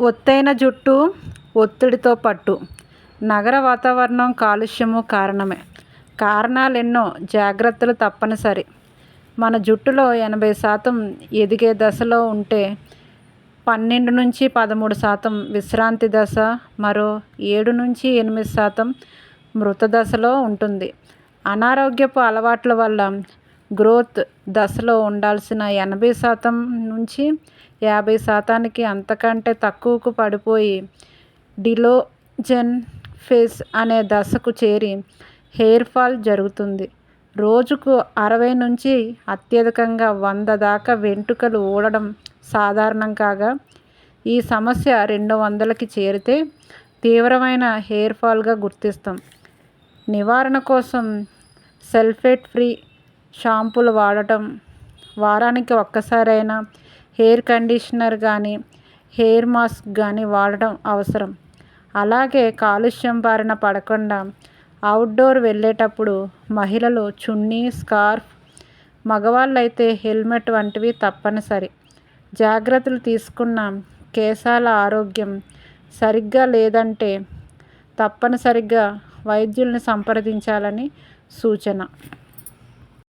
ఒత్తైన జుట్టు ఒత్తిడితో పట్టు. నగర వాతావరణం కాలుష్యము కారణమే. కారణాలు ఎన్నో జాగ్రత్తలు తప్పనిసరి. మన జుట్టులో ఎనభై శాతం ఎదిగే దశలో ఉంటే పన్నెండు నుంచి పదమూడు శాతం విశ్రాంతి దశ మరో ఏడు నుంచి ఎనిమిది శాతం మృత దశలో ఉంటుంది. అనారోగ్యపు అలవాట్ల వల్ల గ్రోత్ దశలో ఉండాల్సిన ఎనభై శాతం నుంచి యాభై శాతానికి అంతకంటే తక్కువకు పడిపోయి డిలోజన్ ఫేస్ అనే దశకు చేరి హెయిర్ ఫాల్ జరుగుతుంది. రోజుకు అరవై నుంచి అత్యధికంగా వంద దాకా వెంట్రుకలు ఊడడం సాధారణం కాగా ఈ సమస్య రెండు వందలకి చేరితే తీవ్రమైన హెయిర్ ఫాల్గా గుర్తిస్తాం. నివారణ కోసం సల్ఫేట్ ఫ్రీ షాంపూలు వాడటం. వారానికి ఒక్కసారైనా హెయిర్ కండిషనర్ కానీ హెయిర్ మాస్క్ కానీ వాడటం అవసరం. అలాగే కాలుష్యం బారిన పడకుండా అవుట్డోర్ వెళ్ళేటప్పుడు మహిళలు చున్నీ స్కార్ఫ్ మగవాళ్ళు అయితే హెల్మెట్ వంటివి తప్పనిసరి. జాగ్రత్తలు తీసుకున్న కేశాల ఆరోగ్యం సరిగ్గా లేదంటే తప్పనిసరిగా వైద్యుల్ని సంప్రదించాలని సూచన.